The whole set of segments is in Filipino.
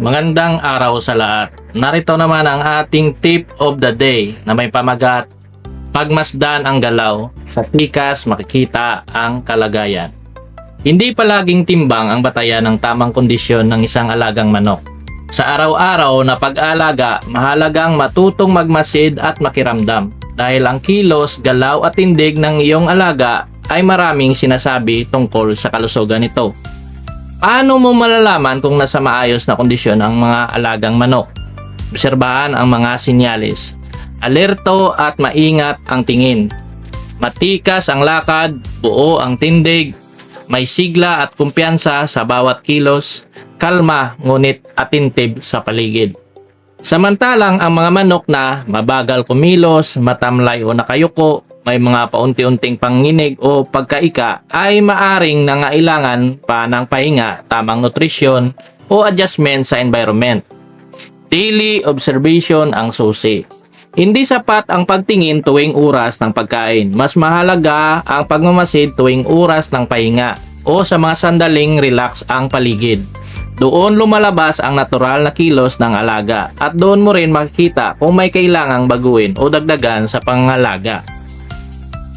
Magandang araw sa lahat. Narito naman ang ating tip of the day na may pamagat Pagmasdan ang galaw, sa tikas makikita ang kalagayan. Hindi palaging timbang ang batayan ng tamang kondisyon ng isang alagang manok. Sa araw-araw na pag-alaga, mahalagang matutong magmasid at makiramdam dahil ang kilos, galaw at tindig ng iyong alaga ay maraming sinasabi tungkol sa kalusugan nito. Paano mo malalaman kung nasa maayos na kondisyon ang mga alagang manok? Obserbahan ang mga sinyalis. Alerto at maingat ang tingin. Matikas ang lakad, buo ang tindig, may sigla at kumpiyansa sa bawat kilos, kalma ngunit atintib sa paligid. Samantalang ang mga manok na mabagal kumilos, matamlay o nakayuko, may mga paunti-unting panginig o pagkaika ay maaring nangailangan pa ng pahinga, tamang nutrisyon o adjustment sa environment. Daily observation ang susi. Hindi sapat ang pagtingin tuwing oras ng pagkain. Mas mahalaga ang pagmamasid tuwing oras ng pahinga o sa mga sandaling relax ang paligid. Doon lumalabas ang natural na kilos ng alaga at doon mo rin makikita kung may kailangang baguhin o dagdagan sa pangalaga.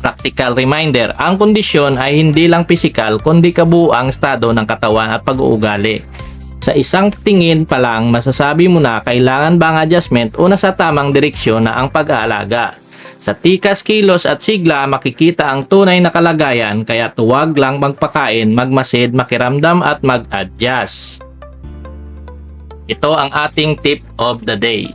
Practical reminder, ang kondisyon ay hindi lang pisikal kundi kabuang estado ng katawan at pag-uugali. Sa isang tingin pa lang, masasabi mo na kailangan bang adjustment o nasa tamang direksyon na ang pag-aalaga. Sa tikas, kilos at sigla, makikita ang tunay na kalagayan kaya tuwag lang magpakain, magmasid, makiramdam at mag-adjust. Ito ang ating tip of the day.